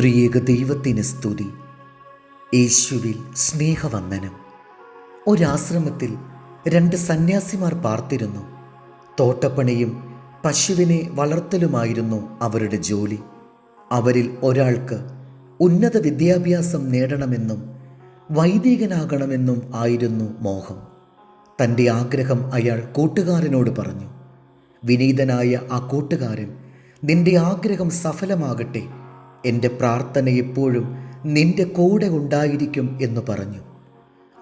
ത്രിയേക ദൈവത്തിന് സ്തുതി. യേശുവിൽ സ്നേഹവന്ദനം. ഒരാശ്രമത്തിൽ രണ്ട് സന്യാസിമാർ പാർത്തിരുന്നു. തോട്ടപ്പണിയും പശുവിനെ വളർത്തലുമായിരുന്നു അവരുടെ ജോലി. അവരിൽ ഒരാൾക്ക് ഉന്നത വിദ്യാഭ്യാസം നേടണമെന്നും വൈദികനാകണമെന്നും ആയിരുന്നു മോഹം. തന്റെ ആഗ്രഹം അയാൾ കൂട്ടുകാരനോട് പറഞ്ഞു. വിനീതനായ ആ കൂട്ടുകാരൻ നിന്റെ ആഗ്രഹം സഫലമാകട്ടെ. എന്റെ പ്രാർത്ഥന എപ്പോഴും നിന്റെ കൂടെ ഉണ്ടായിരിക്കും എന്ന് പറഞ്ഞു.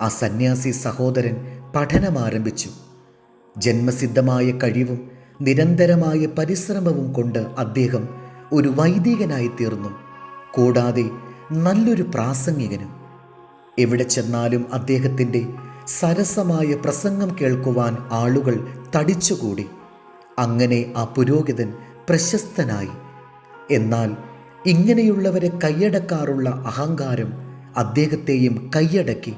ആ സന്യാസി സഹോദരൻ പഠനം ആരംഭിച്ചു. ജന്മസിദ്ധമായ കഴിവും നിരന്തരമായ പരിശ്രമവും കൊണ്ട് അദ്ദേഹം ഒരു വൈദികനായി തീർന്നു കൂടാതെ നല്ലൊരു പ്രാസംഗികനും. എവിടെ ചെന്നാലും അദ്ദേഹത്തിന്റെ സരസമായ പ്രസംഗം കേൾക്കുവാൻ ആളുകൾ തടിച്ചുകൂടി. അങ്ങനെ ആ പുരോഹിതൻ പ്രശസ്തനായി. എന്നാൽ ഇങ്ങനെയുള്ളവരെ കൈയടക്കാറുള്ള അഹങ്കാരം അദ്ദേഹത്തെയും കൈയടക്കി.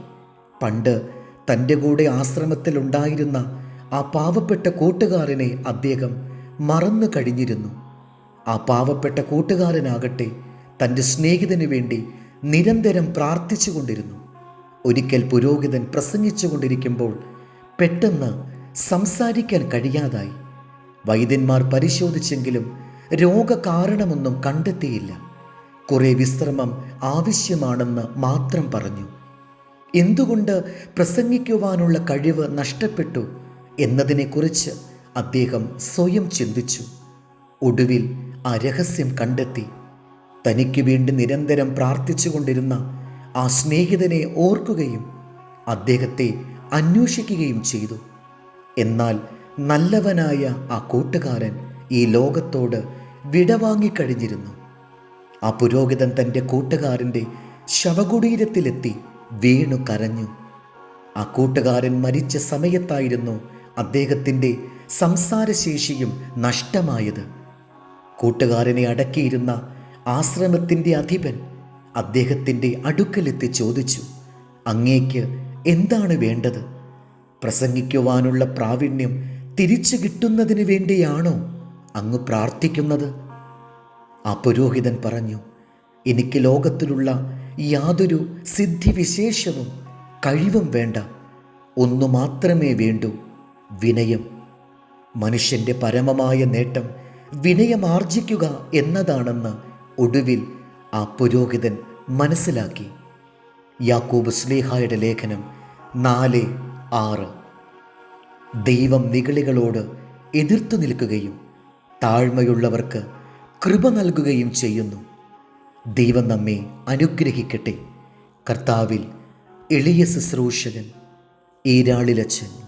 പണ്ട് തന്റെ കൂടെ ആശ്രമത്തിൽ ഉണ്ടായിരുന്ന ആ പാവപ്പെട്ട കൂട്ടുകാരനെ അദ്ദേഹം മറന്നു കഴിഞ്ഞിരുന്നു. ആ പാവപ്പെട്ട കൂട്ടുകാരനാകട്ടെ തന്റെ സ്നേഹിതന് വേണ്ടി നിരന്തരം പ്രാർത്ഥിച്ചു കൊണ്ടിരുന്നു. ഒരിക്കൽ പുരോഹിതൻ പ്രസംഗിച്ചു കൊണ്ടിരിക്കുമ്പോൾ പെട്ടെന്ന് സംസാരിക്കാൻ കഴിയാതായി. വൈദ്യന്മാർ പരിശോധിച്ചെങ്കിലും രോഗകാരണമൊന്നും കണ്ടെത്തിയില്ല. കുറേ വിശ്രമം ആവശ്യമാണെന്ന് മാത്രം പറഞ്ഞു. എന്തുകൊണ്ട് പ്രസംഗിക്കുവാനുള്ള കഴിവ് നഷ്ടപ്പെട്ടു എന്നതിനെക്കുറിച്ച് അദ്ദേഹം സ്വയം ചിന്തിച്ചു. ഒടുവിൽ ആ രഹസ്യം കണ്ടെത്തി. തനിക്ക് വേണ്ടി നിരന്തരം പ്രാർത്ഥിച്ചുകൊണ്ടിരുന്ന ആ സ്നേഹിതനെ ഓർക്കുകയും അദ്ദേഹത്തെ അന്വേഷിക്കുകയും ചെയ്തു. എന്നാൽ നല്ലവനായ ആ കൂട്ടുകാരൻ ഈ ലോകത്തോട് വിടവാങ്ങിക്കഴിഞ്ഞിരുന്നു ആ പുരോഹിതൻ തന്റെ കൂട്ടുകാരന്റെ ശവകുടീരത്തിലെത്തി വീണു കരഞ്ഞു. ആ കൂട്ടുകാരൻ മരിച്ച സമയത്തായിരുന്നു അദ്ദേഹത്തിന്റെ സംസാരശേഷിയും നഷ്ടമായത്. കൂട്ടുകാരനെ അടക്കിയിരുന്ന ആശ്രമത്തിന്റെ അധിപൻ അദ്ദേഹത്തിന്റെ അടുക്കലെത്തി ചോദിച്ചു അങ്ങേക്ക് എന്താണ് വേണ്ടത്? പ്രസംഗിക്കുവാനുള്ള പ്രാവീണ്യം തിരിച്ചു കിട്ടുന്നതിന് വേണ്ടിയാണോ? അങ്ങ് പ്രാർത്ഥിക്കുന്നത്? ആ പുരോഹിതൻ പറഞ്ഞു എനിക്ക് ലോകത്തിലുള്ള യാതൊരു സിദ്ധിവിശേഷവും കഴിവും വേണ്ട. ഒന്നു മാത്രമേ വേണ്ടൂ വിനയം. മനുഷ്യന്റെ പരമമായ നേട്ടം വിനയമാർജിക്കുക എന്നതാണെന്ന് ഒടുവിൽ ആ പുരോഹിതൻ മനസ്സിലാക്കി. യാക്കൂബ് സ്ലീഹായുടെ ലേഖനം നാല് ആറ്. ദൈവം നികളികളോട് എതിർത്തു നിൽക്കുകയും താഴ്മയുള്ളവർക്ക് കൃപ നൽകുകയും ചെയ്യുന്നു. ദൈവം നമ്മെ അനുഗ്രഹിക്കട്ടെ. കർത്താവിൽ എളിയ ശുശ്രൂഷകൻ ഈരാളിലച്ചൻ